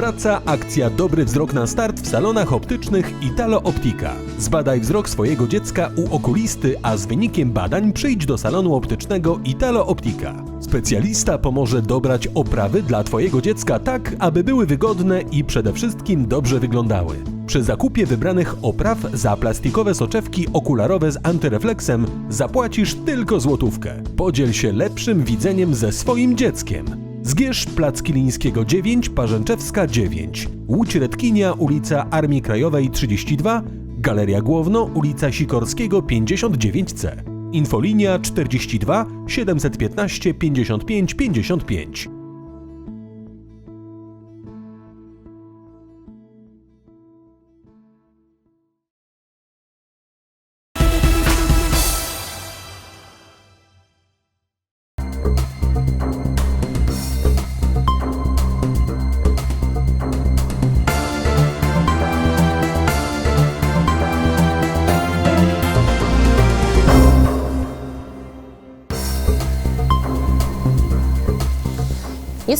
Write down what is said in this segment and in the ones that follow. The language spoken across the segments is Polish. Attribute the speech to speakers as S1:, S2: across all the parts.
S1: Wraca akcja Dobry Wzrok na Start w salonach optycznych Italo Optika. Zbadaj wzrok swojego dziecka u okulisty, a z wynikiem badań przyjdź do salonu optycznego Italo Optika. Specjalista pomoże dobrać oprawy dla Twojego dziecka tak, aby były wygodne i przede wszystkim dobrze wyglądały. Przy zakupie wybranych opraw za plastikowe soczewki okularowe z antyrefleksem zapłacisz tylko złotówkę. Podziel się lepszym widzeniem ze swoim dzieckiem. Zgierz Plac Kilińskiego 9, Parzęczewska 9, Łódź Redkinia, ulica Armii Krajowej 32, Galeria Główno, ulica Sikorskiego 59C. Infolinia 42 715 55 55.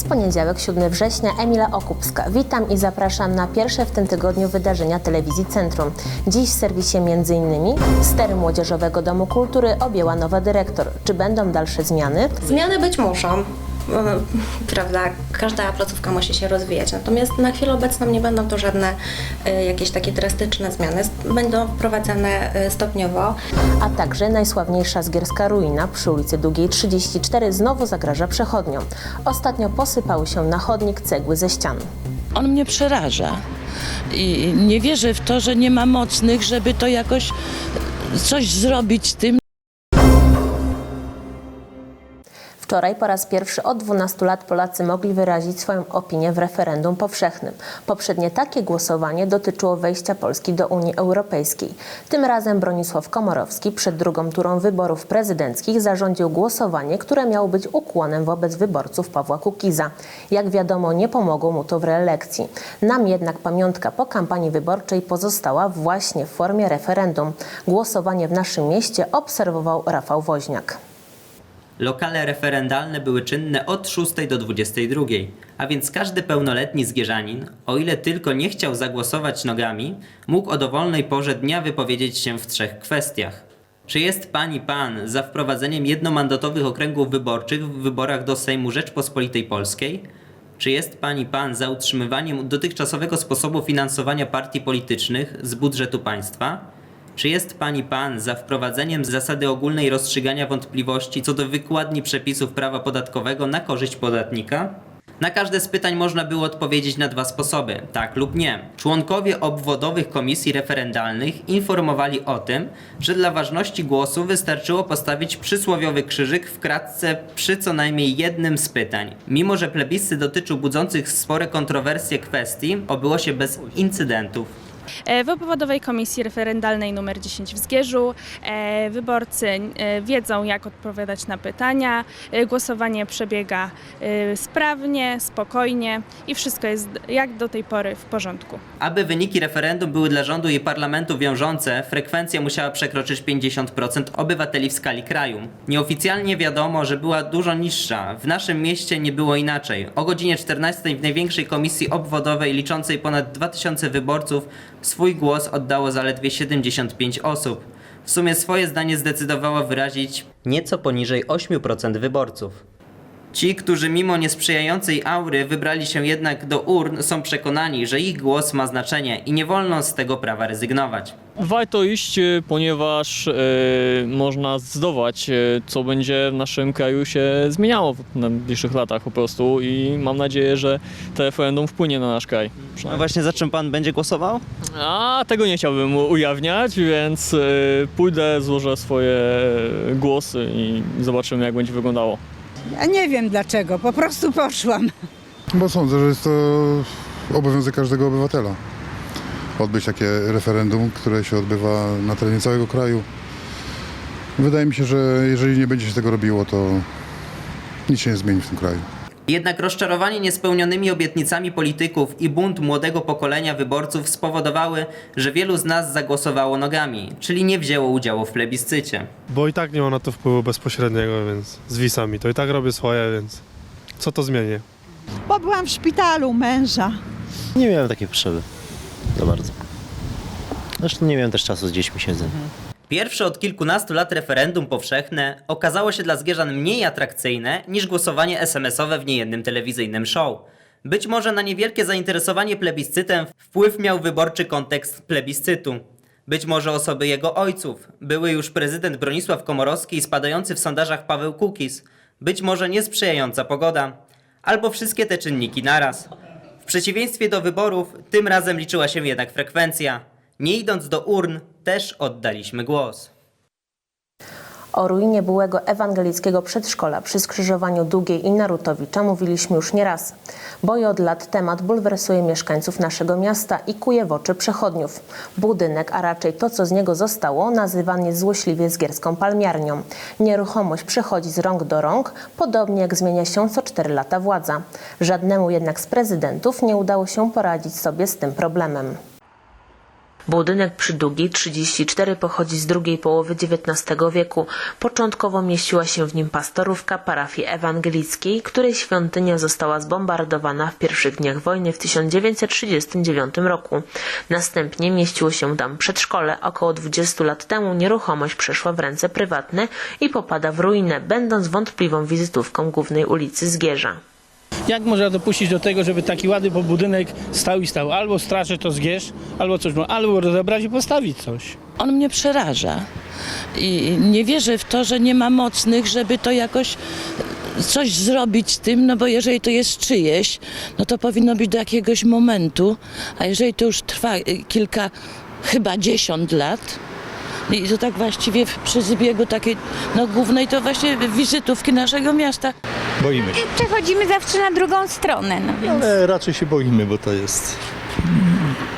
S2: Jest poniedziałek, 7 września, Emila Okupska. Witam i zapraszam na pierwsze w tym tygodniu wydarzenia Telewizji Centrum. Dziś w serwisie m.in. stery Młodzieżowego Domu Kultury objęła nowa dyrektor. Czy będą dalsze zmiany?
S3: Zmiany być muszą. Prawda, każda placówka musi się rozwijać. Natomiast na chwilę obecną nie będą to żadne e, jakieś takie drastyczne zmiany. Będą wprowadzane e, stopniowo.
S2: A także najsławniejsza zgierska ruina przy ulicy Długiej 34 znowu zagraża przechodniom. Ostatnio posypały się na chodnik cegły ze ścian.
S4: On mnie przeraża i nie wierzę w to, że nie ma mocnych, żeby to jakoś coś zrobić z tym.
S2: Wczoraj po raz pierwszy od 12 lat Polacy mogli wyrazić swoją opinię w referendum powszechnym. Poprzednie takie głosowanie dotyczyło wejścia Polski do Unii Europejskiej. Tym razem Bronisław Komorowski przed drugą turą wyborów prezydenckich zarządził głosowanie, które miało być ukłonem wobec wyborców Pawła Kukiza. Jak wiadomo, nie pomogło mu to w reelekcji. Nam jednak pamiątka po kampanii wyborczej pozostała właśnie w formie referendum. Głosowanie w naszym mieście obserwował Rafał Woźniak.
S5: Lokale referendalne były czynne od 6 do 22, a więc każdy pełnoletni zgierzanin, o ile tylko nie chciał zagłosować nogami, mógł o dowolnej porze dnia wypowiedzieć się w trzech kwestiach. Czy jest pani pan za wprowadzeniem jednomandatowych okręgów wyborczych w wyborach do Sejmu Rzeczpospolitej Polskiej? Czy jest pani pan za utrzymywaniem dotychczasowego sposobu finansowania partii politycznych z budżetu państwa? Czy jest pani pan za wprowadzeniem zasady ogólnej rozstrzygania wątpliwości co do wykładni przepisów prawa podatkowego na korzyść podatnika? Na każde z pytań można było odpowiedzieć na dwa sposoby, tak lub nie. Członkowie obwodowych komisji referendalnych informowali o tym, że dla ważności głosu wystarczyło postawić przysłowiowy krzyżyk w kratce przy co najmniej jednym z pytań. Mimo, że plebiscy dotyczył budzących spore kontrowersje kwestii, obyło się bez incydentów.
S6: E, W obwodowej komisji referendalnej nr 10 w Zgierzu e, wyborcy e, wiedzą, jak odpowiadać na pytania. Głosowanie przebiega sprawnie, spokojnie i wszystko jest jak do tej pory w porządku.
S5: Aby wyniki referendum były dla rządu i parlamentu wiążące, frekwencja musiała przekroczyć 50% obywateli w skali kraju. Nieoficjalnie wiadomo, że była dużo niższa. W naszym mieście nie było inaczej. O godzinie 14 w największej komisji obwodowej liczącej ponad 2000 wyborców swój głos oddało zaledwie 75 osób. W sumie swoje zdanie zdecydowało wyrazić nieco poniżej 8% wyborców. Ci, którzy mimo niesprzyjającej aury wybrali się jednak do urn, są przekonani, że ich głos ma znaczenie i nie wolno z tego prawa rezygnować.
S7: Warto iść, e, ponieważ e, można zdołać, e, co będzie w naszym kraju się zmieniało w najbliższych latach po prostu i mam nadzieję, że to referendum wpłynie na nasz kraj.
S8: No właśnie za czym pan będzie głosował?
S7: A tego nie chciałbym ujawniać, więc e, pójdę, złożę swoje głosy i zobaczymy jak będzie wyglądało.
S9: Ja nie wiem dlaczego, po prostu poszłam.
S10: Bo sądzę, że jest to obowiązek każdego obywatela. Odbyć takie referendum, które się odbywa na terenie całego kraju. Wydaje mi się, że jeżeli nie będzie się tego robiło, to nic się nie zmieni w tym kraju.
S5: Jednak rozczarowanie niespełnionymi obietnicami polityków i bunt młodego pokolenia wyborców spowodowały, że wielu z nas zagłosowało nogami, czyli nie wzięło udziału w plebiscycie.
S11: Bo i tak nie ma na to wpływu bezpośredniego, więc z wisami. To i tak robię swoje, więc co to zmieni?
S9: Bo byłam w szpitalu męża.
S12: Nie miałem takiej potrzeby. Za bardzo. Zresztą nie miałem też czasu z dziećmi siedzę.
S5: Pierwsze od kilkunastu lat referendum powszechne okazało się dla Zgierzan mniej atrakcyjne niż głosowanie SMS-owe w niejednym telewizyjnym show. Być może na niewielkie zainteresowanie plebiscytem wpływ miał wyborczy kontekst plebiscytu. Być może osoby jego ojców, były już prezydent Bronisław Komorowski i spadający w sondażach Paweł Kukiz. Być może niesprzyjająca pogoda. Albo wszystkie te czynniki naraz. W przeciwieństwie do wyborów, tym razem liczyła się jednak frekwencja. Nie idąc do urn, też oddaliśmy głos.
S13: O ruinie byłego ewangelickiego przedszkola przy skrzyżowaniu Długiej i Narutowicza mówiliśmy już nieraz, bo i od lat temat bulwersuje mieszkańców naszego miasta i kuje w oczy przechodniów. Budynek, a raczej to, co z niego zostało, nazywany jest złośliwie zgierską palmiarnią. Nieruchomość przechodzi z rąk do rąk, podobnie jak zmienia się co 4 lata władza. Żadnemu jednak z prezydentów nie udało się poradzić sobie z tym problemem. Budynek przy Długiej 34 pochodzi z drugiej połowy XIX wieku. Początkowo mieściła się w nim pastorówka parafii ewangelickiej, której świątynia została zbombardowana w pierwszych dniach wojny w 1939 roku. Następnie mieściło się tam przedszkole. Około 20 lat temu nieruchomość przeszła w ręce prywatne i popada w ruinę, będąc wątpliwą wizytówką głównej ulicy Zgierza.
S14: Jak można dopuścić do tego, żeby taki ładny budynek stał i stał? Albo straży to zgierz, albo coś, albo rozebrać i postawić coś.
S4: On mnie przeraża i nie wierzę w to, że nie ma mocnych, żeby to jakoś coś zrobić z tym, no bo jeżeli to jest czyjeś, no to powinno być do jakiegoś momentu, a jeżeli to już trwa y, kilka, chyba dziesiąt lat, i to tak właściwie przy zbiegu takiej no, głównej to właśnie wizytówki naszego miasta.
S15: Boimy się.
S9: Przechodzimy zawsze na drugą stronę, no więc...
S15: Ale raczej się boimy, bo to jest.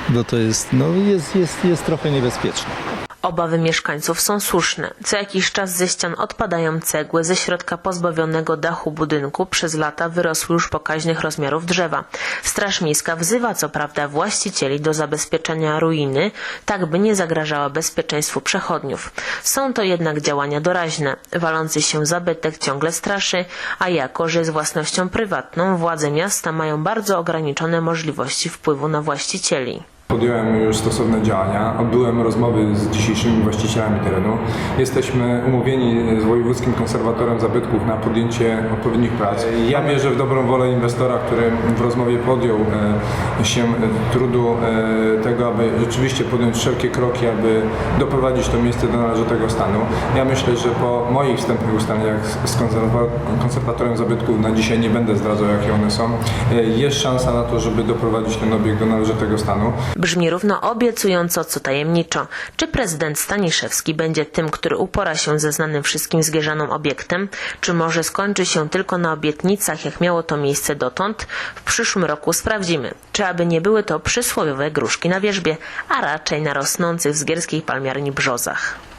S15: Bo to jest, no jest, jest, jest trochę niebezpieczne.
S13: Obawy mieszkańców są słuszne. Co jakiś czas ze ścian odpadają cegły, ze środka pozbawionego dachu budynku przez lata wyrosły już pokaźnych rozmiarów drzewa. Straż Miejska wzywa co prawda właścicieli do zabezpieczenia ruiny, tak by nie zagrażała bezpieczeństwu przechodniów. Są to jednak działania doraźne. Walący się zabytek ciągle straszy, a jako, że jest własnością prywatną, władze miasta mają bardzo ograniczone możliwości wpływu na właścicieli.
S16: Podjąłem już stosowne działania, odbyłem rozmowy z dzisiejszymi właścicielami terenu. Jesteśmy umówieni z wojewódzkim konserwatorem zabytków na podjęcie odpowiednich prac. Ja wierzę w dobrą wolę inwestora, który w rozmowie podjął e, się e, trudu e, tego, aby rzeczywiście podjąć wszelkie kroki, aby doprowadzić to miejsce do należytego stanu. Ja myślę, że po moich wstępnych ustaleniach z- z konserwa- konserwatorem zabytków na dzisiaj nie będę zdradzał, jakie one są. Jest szansa na to, żeby doprowadzić ten obiekt do należytego stanu.
S13: Brzmi równo obiecująco, co tajemniczo. Czy prezydent Staniszewski będzie tym, który upora się ze znanym wszystkim zgierzaną obiektem? Czy może skończy się tylko na obietnicach, jak miało to miejsce dotąd? W przyszłym roku sprawdzimy, czy aby nie były to przysłowiowe gruszki na wierzbie, a raczej na rosnących w zgierskiej palmiarni brzozach.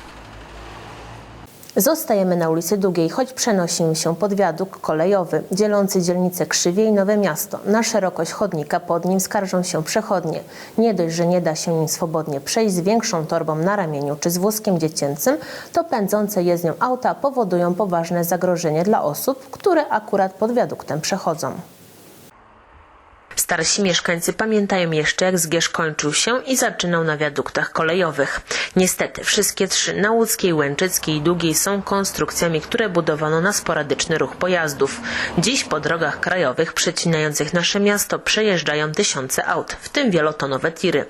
S13: Zostajemy na ulicy Długiej, choć przenosimy się pod wiadukt kolejowy dzielący dzielnicę Krzywie i Nowe Miasto. Na szerokość chodnika pod nim skarżą się przechodnie. Nie dość, że nie da się nim swobodnie przejść z większą torbą na ramieniu czy z wózkiem dziecięcym, to pędzące jezdnią auta powodują poważne zagrożenie dla osób, które akurat pod wiaduktem przechodzą. Starsi mieszkańcy pamiętają jeszcze, jak Zgierz kończył się i zaczynał na wiaduktach kolejowych. Niestety, wszystkie trzy na Łódzkiej, Łęczyckiej i Długiej są konstrukcjami, które budowano na sporadyczny ruch pojazdów. Dziś po drogach krajowych przecinających nasze miasto przejeżdżają tysiące aut, w tym wielotonowe tiry.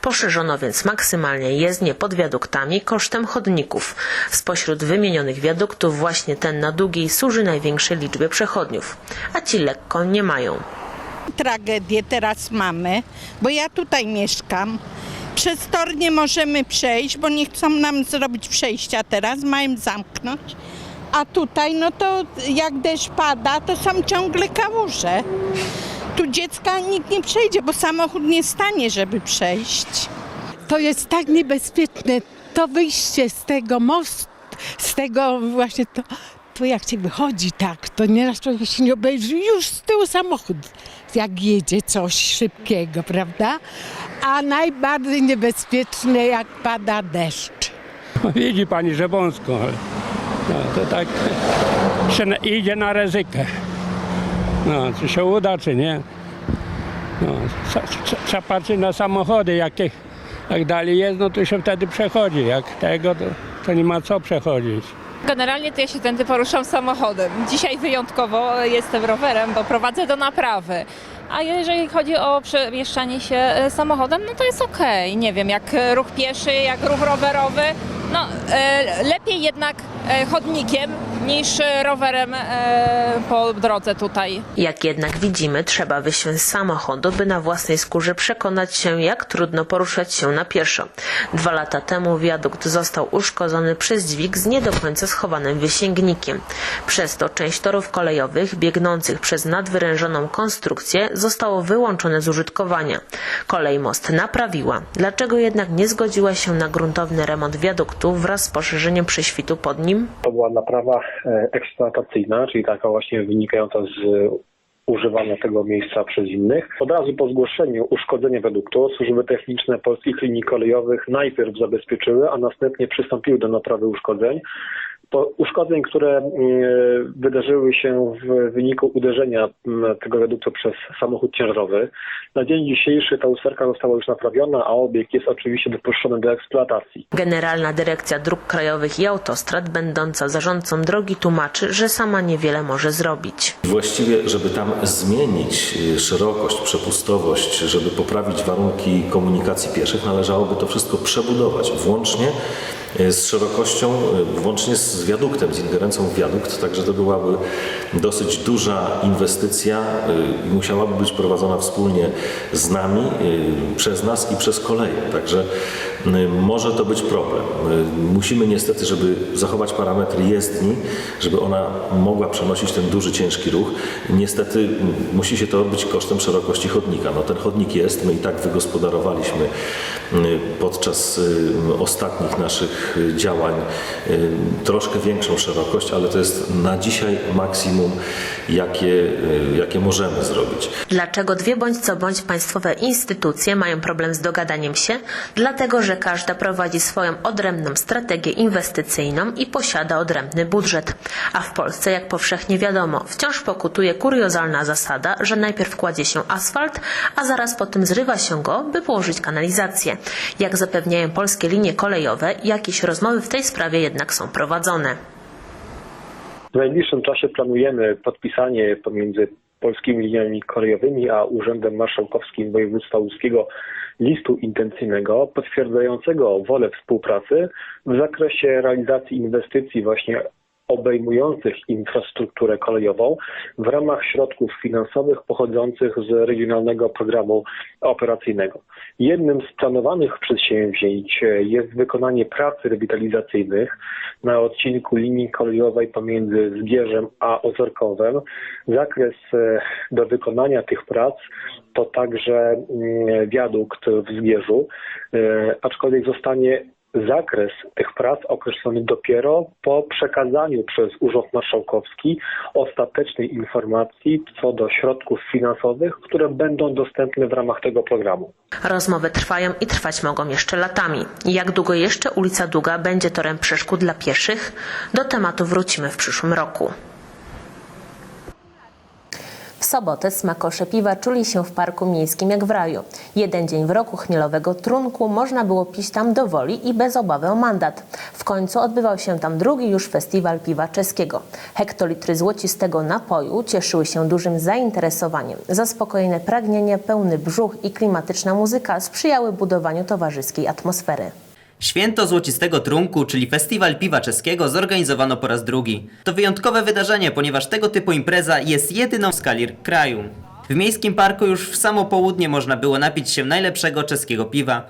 S13: Poszerzono więc maksymalnie jezdnie pod wiaduktami kosztem chodników. Spośród wymienionych wiaduktów właśnie ten na Długiej służy największej liczbie przechodniów, a ci lekko nie mają.
S9: Tragedię teraz mamy, bo ja tutaj mieszkam. Przez tor nie możemy przejść, bo nie chcą nam zrobić przejścia teraz, mają zamknąć. A tutaj, no to jak deszcz pada, to są ciągle kałuże. Tu dziecka nikt nie przejdzie, bo samochód nie stanie, żeby przejść.
S3: To jest tak niebezpieczne. To wyjście z tego mostu, z tego właśnie to, to jak się wychodzi tak, to nieraz człowiek się nie obejrzy, już z tyłu samochód, jak jedzie coś szybkiego, prawda? A najbardziej niebezpieczne jak pada deszcz.
S14: Widzi pani, że wąsko. No, to tak się idzie na ryzykę. No, czy się uda, czy nie.
S17: No, trzeba patrzeć na samochody, jak, te, jak dalej jest, no to się wtedy przechodzi. Jak tego, to, to nie ma co przechodzić.
S18: Generalnie to ja się tędy poruszam samochodem. Dzisiaj wyjątkowo jestem rowerem, bo prowadzę do naprawy. A jeżeli chodzi o przemieszczanie się e, samochodem, no to jest okej. Nie wiem, jak ruch pieszy, jak ruch rowerowy. No, e, lepiej jednak e, chodnikiem niż rowerem e, po drodze tutaj.
S13: Jak jednak widzimy, trzeba wysiąść z samochodu, by na własnej skórze przekonać się, jak trudno poruszać się na pieszo. Dwa lata temu wiadukt został uszkodzony przez dźwig z nie do końca schowanym wysięgnikiem. Przez to część torów kolejowych biegnących przez nadwyrężoną konstrukcję zostało wyłączone z użytkowania. Kolej most naprawiła. Dlaczego jednak nie zgodziła się na gruntowny remont wiaduktu wraz z poszerzeniem prześwitu pod nim?
S19: To była naprawa eksploatacyjna, czyli taka właśnie wynikająca z używania tego miejsca przez innych. Od razu po zgłoszeniu uszkodzenia wiaduktu służby techniczne polskich linii kolejowych najpierw zabezpieczyły, a następnie przystąpiły do naprawy uszkodzeń. Po uszkodzeń, które mm, wydarzyły się w wyniku uderzenia mm, tego wiaduktu przez samochód ciężarowy. Na dzień dzisiejszy ta usterka została już naprawiona, a obiekt jest oczywiście dopuszczony do eksploatacji.
S13: Generalna Dyrekcja Dróg Krajowych i Autostrad, będąca zarządcą drogi, tłumaczy, że sama niewiele może zrobić.
S20: Właściwie, żeby tam zmienić y, szerokość, przepustowość, żeby poprawić warunki komunikacji pieszych, należałoby to wszystko przebudować, włącznie z szerokością, y, włącznie z wiaduktem, z ingerencją w wiadukt, także to byłaby dosyć duża inwestycja i musiałaby być prowadzona wspólnie z nami, przez nas i przez koleje. Także może to być problem. Musimy niestety, żeby zachować parametry jezdni, żeby ona mogła przenosić ten duży, ciężki ruch. Niestety musi się to odbyć kosztem szerokości chodnika. No ten chodnik jest, my i tak wygospodarowaliśmy podczas ostatnich naszych działań y, troszkę większą szerokość, ale to jest na dzisiaj maksimum, jakie, y, jakie możemy zrobić.
S13: Dlaczego dwie bądź co bądź państwowe instytucje mają problem z dogadaniem się? Dlatego, że każda prowadzi swoją odrębną strategię inwestycyjną i posiada odrębny budżet. A w Polsce, jak powszechnie wiadomo, wciąż pokutuje kuriozalna zasada, że najpierw kładzie się asfalt, a zaraz potem zrywa się go, by położyć kanalizację. Jak zapewniają polskie linie kolejowe, jakieś rozmowy w tej sprawie jednak są prowadzone.
S19: W najbliższym czasie planujemy podpisanie pomiędzy polskimi liniami kolejowymi a Urzędem Marszałkowskim Województwa Łódzkiego listu intencyjnego potwierdzającego wolę współpracy w zakresie realizacji inwestycji właśnie obejmujących infrastrukturę kolejową w ramach środków finansowych pochodzących z Regionalnego Programu Operacyjnego. Jednym z planowanych przedsięwzięć jest wykonanie prac rewitalizacyjnych na odcinku linii kolejowej pomiędzy Zgierzem a Ozorkowem. Zakres e, do wykonania tych prac to także mm, wiadukt w Zgierzu, e, aczkolwiek zostanie zakres tych prac określony dopiero po przekazaniu przez Urząd Marszałkowski ostatecznej informacji co do środków finansowych, które będą dostępne w ramach tego programu.
S13: Rozmowy trwają i trwać mogą jeszcze latami. Jak długo jeszcze ulica Długa będzie torem przeszkód dla pieszych? Do tematu wrócimy w przyszłym roku. W sobotę smakosze piwa czuli się w parku miejskim jak w raju. Jeden dzień w roku chmielowego trunku można było pić tam do woli i bez obawy o mandat. W końcu odbywał się tam drugi już festiwal piwa czeskiego. Hektolitry złocistego napoju cieszyły się dużym zainteresowaniem. Zaspokojone pragnienie, pełny brzuch i klimatyczna muzyka sprzyjały budowaniu towarzyskiej atmosfery.
S5: Święto Złocistego Trunku, czyli Festiwal Piwa Czeskiego, zorganizowano po raz drugi. To wyjątkowe wydarzenie, ponieważ tego typu impreza jest jedyną w skali kraju. W miejskim parku już w samo południe można było napić się najlepszego czeskiego piwa,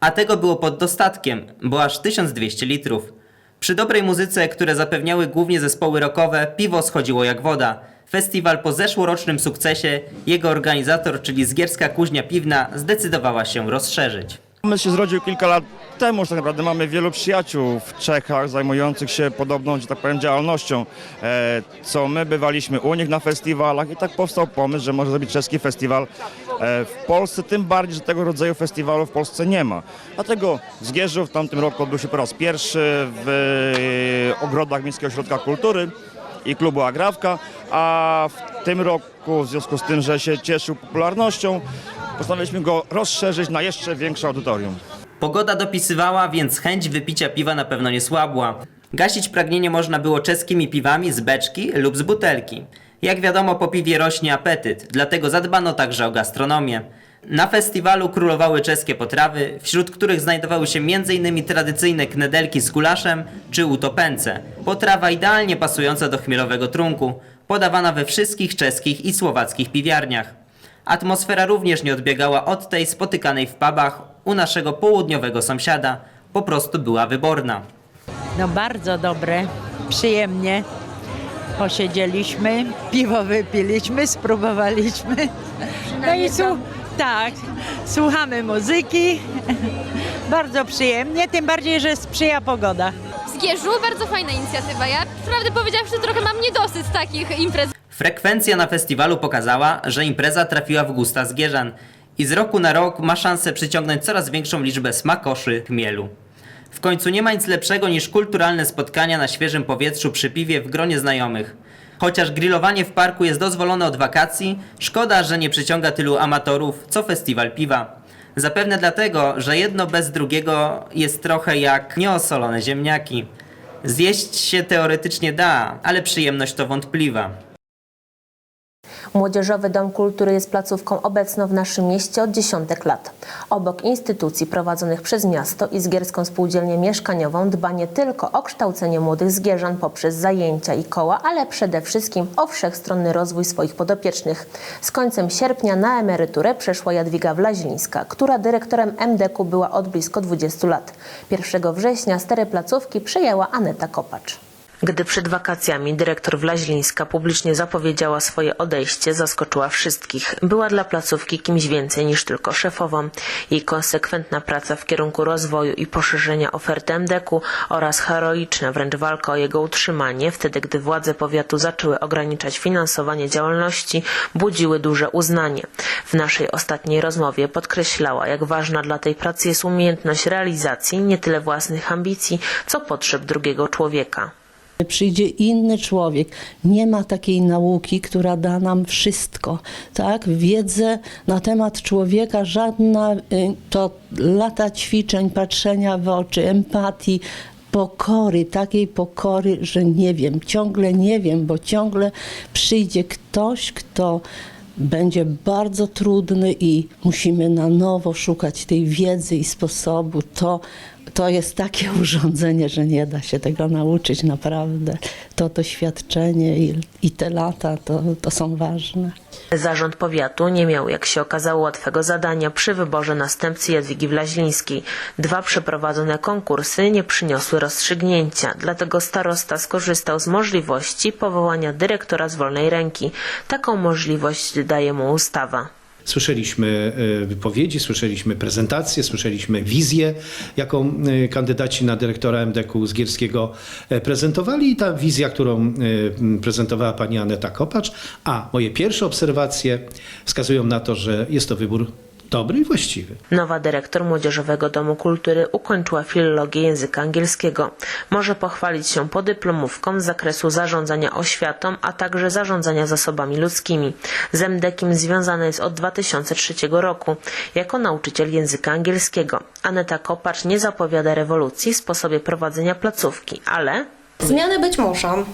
S5: a tego było pod dostatkiem, bo aż 1200 litrów. Przy dobrej muzyce, które zapewniały głównie zespoły rockowe, piwo schodziło jak woda. Festiwal po zeszłorocznym sukcesie, jego organizator, czyli Zgierska Kuźnia Piwna, zdecydowała się rozszerzyć.
S21: Pomysł się zrodził kilka lat temu, już tak naprawdę mamy wielu przyjaciół w Czechach zajmujących się podobną, że tak powiem, działalnością, e, co my bywaliśmy u nich na festiwalach i tak powstał pomysł, że może zrobić czeski festiwal e, w Polsce, tym bardziej, że tego rodzaju festiwalu w Polsce nie ma. Dlatego w Zgierzu w tamtym roku odbył się po raz pierwszy w ogrodach Miejskiego Ośrodka Kultury i klubu Agrawka, a w tym roku, w związku z tym, że się cieszył popularnością, postanowiliśmy go rozszerzyć na jeszcze większe audytorium.
S5: Pogoda dopisywała, więc chęć wypicia piwa na pewno nie słabła. Gasić pragnienie można było czeskimi piwami z beczki lub z butelki. Jak wiadomo, po piwie rośnie apetyt, dlatego zadbano także o gastronomię. Na festiwalu królowały czeskie potrawy, wśród których znajdowały się m.in. tradycyjne knedelki z gulaszem czy utopęce. Potrawa idealnie pasująca do chmielowego trunku, podawana we wszystkich czeskich i słowackich piwiarniach. Atmosfera również nie odbiegała od tej spotykanej w pubach u naszego południowego sąsiada. Po prostu była wyborna.
S22: No bardzo dobre, przyjemnie. Posiedzieliśmy, piwo wypiliśmy, spróbowaliśmy. No i su- tak, słuchamy muzyki. Bardzo przyjemnie, tym bardziej, że sprzyja pogoda.
S18: W Zgierzu bardzo fajna inicjatywa. Ja prawdę powiedziawszy trochę mam niedosyt takich imprez.
S5: Frekwencja na festiwalu pokazała, że impreza trafiła w gusta Zgierzan i z roku na rok ma szansę przyciągnąć coraz większą liczbę smakoszy chmielu. W końcu nie ma nic lepszego niż kulturalne spotkania na świeżym powietrzu przy piwie w gronie znajomych. Chociaż grillowanie w parku jest dozwolone od wakacji, szkoda, że nie przyciąga tylu amatorów co festiwal piwa. Zapewne dlatego, że jedno bez drugiego jest trochę jak nieosolone ziemniaki. Zjeść się teoretycznie da, ale przyjemność to wątpliwa.
S13: Młodzieżowy Dom Kultury jest placówką obecną w naszym mieście od dziesiątek lat. Obok instytucji prowadzonych przez miasto i Zgierską Spółdzielnię Mieszkaniową dba nie tylko o kształcenie młodych zgierzan poprzez zajęcia i koła, ale przede wszystkim o wszechstronny rozwój swoich podopiecznych. Z końcem sierpnia na emeryturę przeszła Jadwiga Wlaźlińska, która dyrektorem MDK była od blisko 20 lat. 1 września stery placówki przejęła Aneta Kopacz. Gdy przed wakacjami dyrektor Wlaźlińska publicznie zapowiedziała swoje odejście, zaskoczyła wszystkich. Była dla placówki kimś więcej niż tylko szefową. Jej konsekwentna praca w kierunku rozwoju i poszerzenia oferty MDK-u oraz heroiczna wręcz walka o jego utrzymanie, wtedy gdy władze powiatu zaczęły ograniczać finansowanie działalności, budziły duże uznanie. W naszej ostatniej rozmowie podkreślała, jak ważna dla tej pracy jest umiejętność realizacji nie tyle własnych ambicji, co potrzeb drugiego człowieka.
S23: Przyjdzie inny człowiek. Nie ma takiej nauki, która da nam wszystko. Tak? Wiedzę na temat człowieka, żadna y, to lata ćwiczeń, patrzenia w oczy, empatii, pokory, takiej pokory, że nie wiem, ciągle nie wiem, bo ciągle przyjdzie ktoś, kto będzie bardzo trudny i musimy na nowo szukać tej wiedzy i sposobu. To, to jest takie urządzenie, że nie da się tego nauczyć naprawdę. To doświadczenie i, i te lata to, to są ważne.
S13: Zarząd powiatu nie miał, jak się okazało, łatwego zadania przy wyborze następcy Jadwigi Wlaźlińskiej. Dwa przeprowadzone konkursy nie przyniosły rozstrzygnięcia, dlatego starosta skorzystał z możliwości powołania dyrektora z wolnej ręki. Taką możliwość daje mu ustawa.
S24: Słyszeliśmy e, wypowiedzi, słyszeliśmy prezentacje, słyszeliśmy wizję, jaką e, kandydaci na dyrektora MDK z Gierskiego e, prezentowali. I ta wizja, którą prezentowała pani Aneta Kopacz, a moje pierwsze obserwacje wskazują na to, że jest to wybór dobry i właściwy.
S13: Nowa dyrektor Młodzieżowego Domu Kultury ukończyła filologię języka angielskiego. Może pochwalić się podyplomówką z zakresu zarządzania oświatą, a także zarządzania zasobami ludzkimi. Z MDK-iem związana jest od 2003 roku jako nauczyciel języka angielskiego. Aneta Kopacz nie zapowiada rewolucji w sposobie prowadzenia placówki, ale
S3: Zmiany być muszą.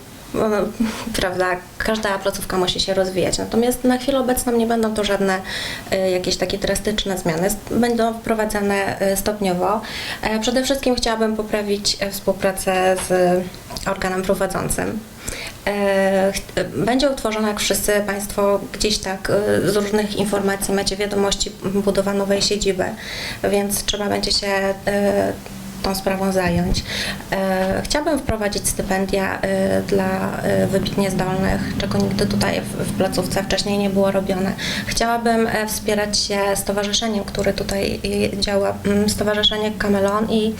S3: Prawda, każda placówka musi się rozwijać. Natomiast na chwilę obecną nie będą to żadne e, jakieś takie drastyczne zmiany. Będą wprowadzane e, stopniowo. E, Przede wszystkim chciałabym poprawić e, współpracę z organem prowadzącym. E, Będzie utworzona, jak wszyscy Państwo gdzieś tak z różnych informacji macie wiadomości, budowa nowej siedziby, więc trzeba będzie się tą sprawą zająć. E, Chciałabym wprowadzić stypendia e, dla e, wybitnie zdolnych, czego nigdy tutaj w, placówce wcześniej nie było robione. Chciałabym wspierać się stowarzyszeniem, które tutaj działa, mm, Stowarzyszenie Kamelon i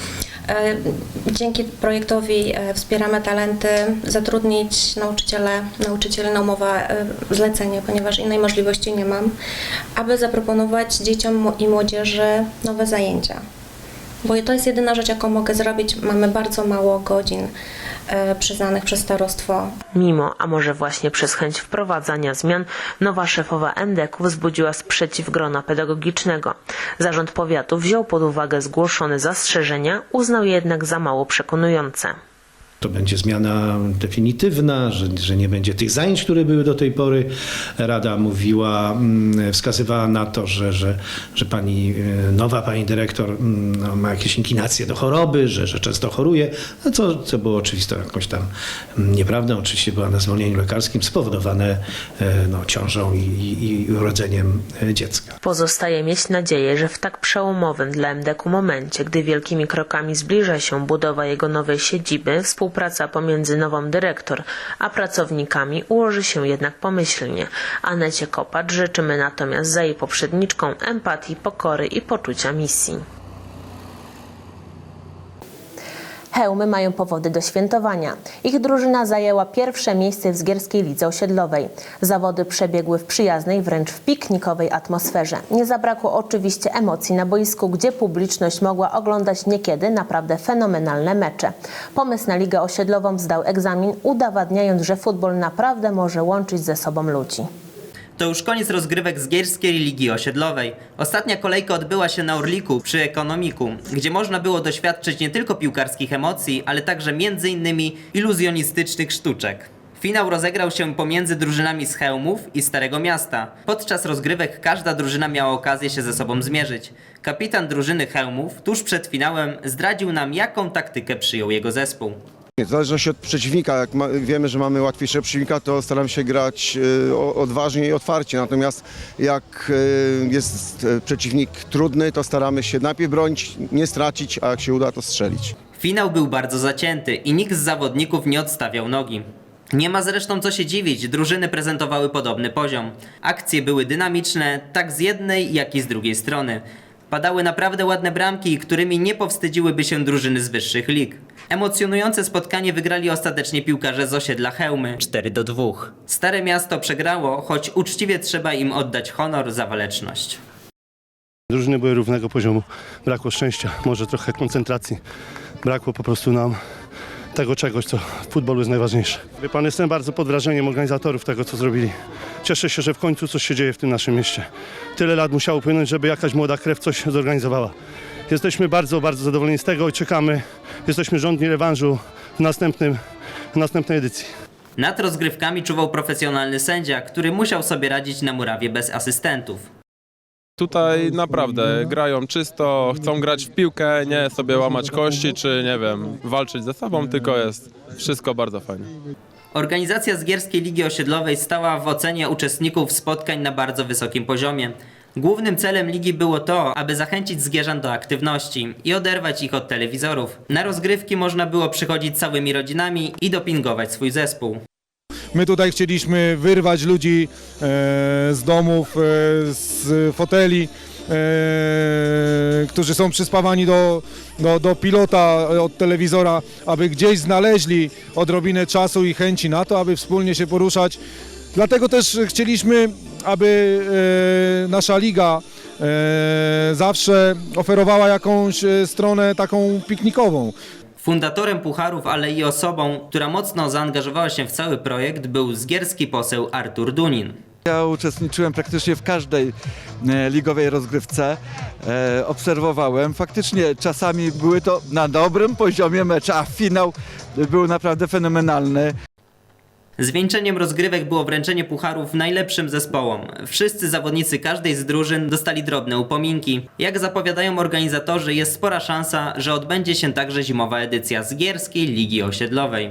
S3: dzięki projektowi Wspieramy Talenty zatrudnić nauczyciele, nauczyciele na umowę zlecenie, ponieważ innej możliwości nie mam, aby zaproponować dzieciom i młodzieży nowe zajęcia. Bo to jest jedyna rzecz, jaką mogę zrobić. Mamy bardzo mało godzin e, przyznanych przez starostwo.
S2: Mimo, a może właśnie przez chęć wprowadzania zmian, nowa szefowa MDK wzbudziła sprzeciw grona pedagogicznego. Zarząd powiatu wziął pod uwagę zgłoszone zastrzeżenia, uznał je jednak za mało przekonujące.
S24: To będzie zmiana definitywna, że, że nie będzie tych zajęć, które były do tej pory. Rada mówiła, mm, wskazywała na to, że, że, że pani e, nowa pani dyrektor mm, no, ma jakieś inklinacje do choroby, że, że często choruje, no co, co było oczywistą jakąś tam mm, nieprawdą. Oczywiście była na zwolnieniu lekarskim spowodowane e, no, ciążą i, i, i urodzeniem e, dziecka.
S2: Pozostaje mieć nadzieję, że w tak przełomowym dla MDK momencie, gdy wielkimi krokami zbliża się budowa jego nowej siedziby, współpraca pomiędzy nową dyrektor a pracownikami ułoży się jednak pomyślnie. Anecie Kopacz życzymy natomiast za jej poprzedniczką empatii, pokory i poczucia misji. Hełmy mają powody do świętowania. Ich drużyna zajęła pierwsze miejsce w Zgierskiej Lidze Osiedlowej. Zawody przebiegły w przyjaznej, wręcz w piknikowej atmosferze. Nie zabrakło oczywiście emocji na boisku, gdzie publiczność mogła oglądać niekiedy naprawdę fenomenalne mecze. Pomysł na Ligę Osiedlową zdał egzamin, udowadniając, że futbol naprawdę może łączyć ze sobą ludzi.
S5: To już koniec rozgrywek z Gierskiej Ligi Osiedlowej. Ostatnia kolejka odbyła się na Orliku przy Ekonomiku, gdzie można było doświadczyć nie tylko piłkarskich emocji, ale także m.in. iluzjonistycznych sztuczek. Finał rozegrał się pomiędzy drużynami z Chełmów i Starego Miasta. Podczas rozgrywek każda drużyna miała okazję się ze sobą zmierzyć. Kapitan drużyny Chełmów tuż przed finałem zdradził nam, jaką taktykę przyjął jego zespół.
S25: W zależności od przeciwnika, jak ma, wiemy, że mamy łatwiejszego przeciwnika, to staram się grać y, odważnie i otwarcie. Natomiast jak y, jest y, przeciwnik trudny, to staramy się najpierw bronić, nie stracić, a jak się uda, to strzelić.
S5: Finał był bardzo zacięty i nikt z zawodników nie odstawiał nogi. Nie ma zresztą co się dziwić, drużyny prezentowały podobny poziom. Akcje były dynamiczne, tak z jednej, jak i z drugiej strony. Padały naprawdę ładne bramki, którymi nie powstydziłyby się drużyny z wyższych lig. Emocjonujące spotkanie wygrali ostatecznie piłkarze z osiedla Chełmy 4 do 2. Stare miasto przegrało, choć uczciwie trzeba im oddać honor za waleczność.
S11: Drużyny były równego poziomu. Brakło szczęścia, może trochę koncentracji. Brakło po prostu nam tego czegoś, co w futbolu jest najważniejsze. Wie pan, jestem bardzo pod wrażeniem organizatorów tego, co zrobili. Cieszę się, że w końcu coś się dzieje w tym naszym mieście. Tyle lat musiało upłynąć, żeby jakaś młoda krew coś zorganizowała. Jesteśmy bardzo, bardzo zadowoleni z tego i czekamy. Jesteśmy żądni rewanżu w, następnym, w następnej edycji.
S5: Nad rozgrywkami czuwał profesjonalny sędzia, który musiał sobie radzić na murawie bez asystentów.
S12: Tutaj naprawdę grają czysto, chcą grać w piłkę, nie sobie łamać kości czy nie wiem, walczyć ze sobą, tylko jest wszystko bardzo fajnie.
S5: Organizacja z Gierskiej Ligi Osiedlowej stała w ocenie uczestników spotkań na bardzo wysokim poziomie. Głównym celem ligi było to, aby zachęcić Zgierzan do aktywności i oderwać ich od telewizorów. Na rozgrywki można było przychodzić całymi rodzinami i dopingować swój zespół.
S26: My tutaj chcieliśmy wyrwać ludzi e, z domów, e, z foteli, e, którzy są przyspawani do, do, do pilota od telewizora, aby gdzieś znaleźli odrobinę czasu i chęci na to, aby wspólnie się poruszać. Dlatego też chcieliśmy, aby nasza liga zawsze oferowała jakąś stronę taką piknikową.
S5: Fundatorem Pucharów, ale i osobą, która mocno zaangażowała się w cały projekt był zgierski poseł Artur Dunin.
S27: Ja uczestniczyłem praktycznie w każdej e, ligowej rozgrywce. E, obserwowałem. Faktycznie czasami były to na dobrym poziomie mecze, a finał był naprawdę fenomenalny.
S5: Zwieńczeniem rozgrywek było wręczenie pucharów najlepszym zespołom. Wszyscy zawodnicy każdej z drużyn dostali drobne upominki. Jak zapowiadają organizatorzy, jest spora szansa, że odbędzie się także zimowa edycja Zgierskiej Ligi Osiedlowej.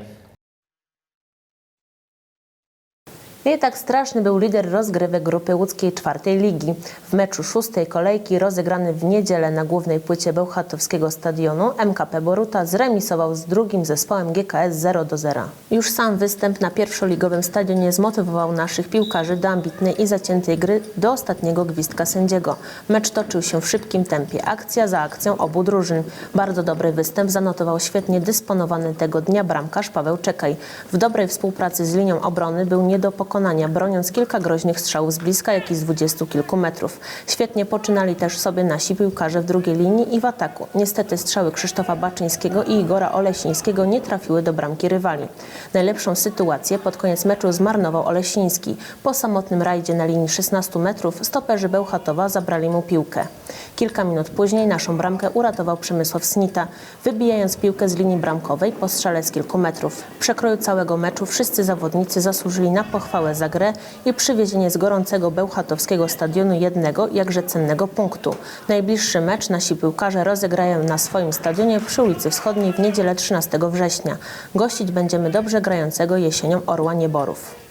S2: Nie tak straszny był lider rozgrywek grupy łódzkiej czwartej ligi. W meczu szóstej kolejki rozegrany w niedzielę na głównej płycie Bełchatowskiego stadionu MKP Boruta zremisował z drugim zespołem GKS 0 do 0. Już sam występ na pierwszoligowym stadionie zmotywował naszych piłkarzy do ambitnej i zaciętej gry do ostatniego gwizdka sędziego. Mecz toczył się w szybkim tempie, akcja za akcją obu drużyn. Bardzo dobry występ zanotował świetnie dysponowany tego dnia bramkarz Paweł Czekaj. W dobrej współpracy z linią obrony był nie do pokonania pokonania, broniąc kilka groźnych strzałów z bliska, jak i z dwudziestu kilku metrów. Świetnie poczynali też sobie nasi piłkarze w drugiej linii i w ataku. Niestety strzały Krzysztofa Baczyńskiego i Igora Olesińskiego nie trafiły do bramki rywali. Najlepszą sytuację pod koniec meczu zmarnował Olesiński. Po samotnym rajdzie na linii 16 metrów stoperzy Bełchatowa zabrali mu piłkę. Kilka minut później naszą bramkę uratował Przemysław Snita, wybijając piłkę z linii bramkowej po strzale z kilku metrów. W przekroju całego meczu wszyscy zawodnicy zasłużyli na pochwałę za grę i przywiezienie z gorącego bełchatowskiego stadionu jednego, jakże cennego punktu. Najbliższy mecz nasi piłkarze rozegrają na swoim stadionie przy ulicy Wschodniej w niedzielę 13 września. Gościć będziemy dobrze grającego jesienią Orła Nieborów.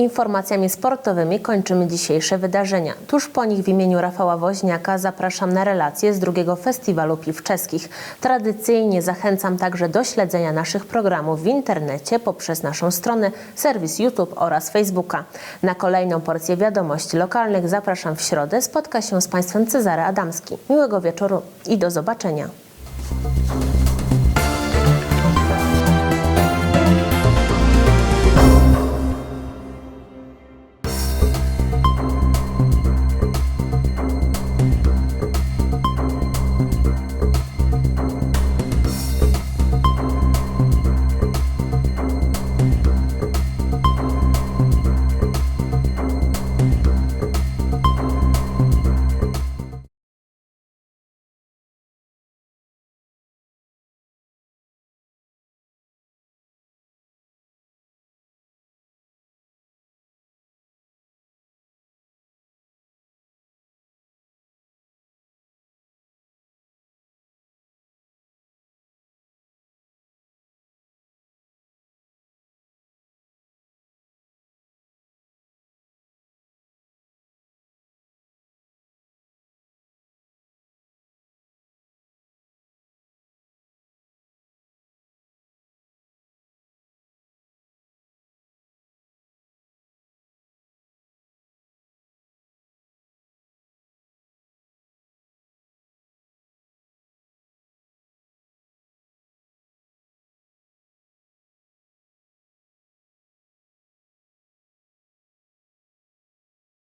S2: Informacjami sportowymi kończymy dzisiejsze wydarzenia. Tuż po nich w imieniu Rafała Woźniaka zapraszam na relacje z drugiego Festiwalu Piw Czeskich. Tradycyjnie zachęcam także do śledzenia naszych programów w internecie poprzez naszą stronę, serwis YouTube oraz Facebooka. Na kolejną porcję wiadomości lokalnych zapraszam w środę. Spotka się z Państwem Cezary Adamski. Miłego wieczoru i do zobaczenia.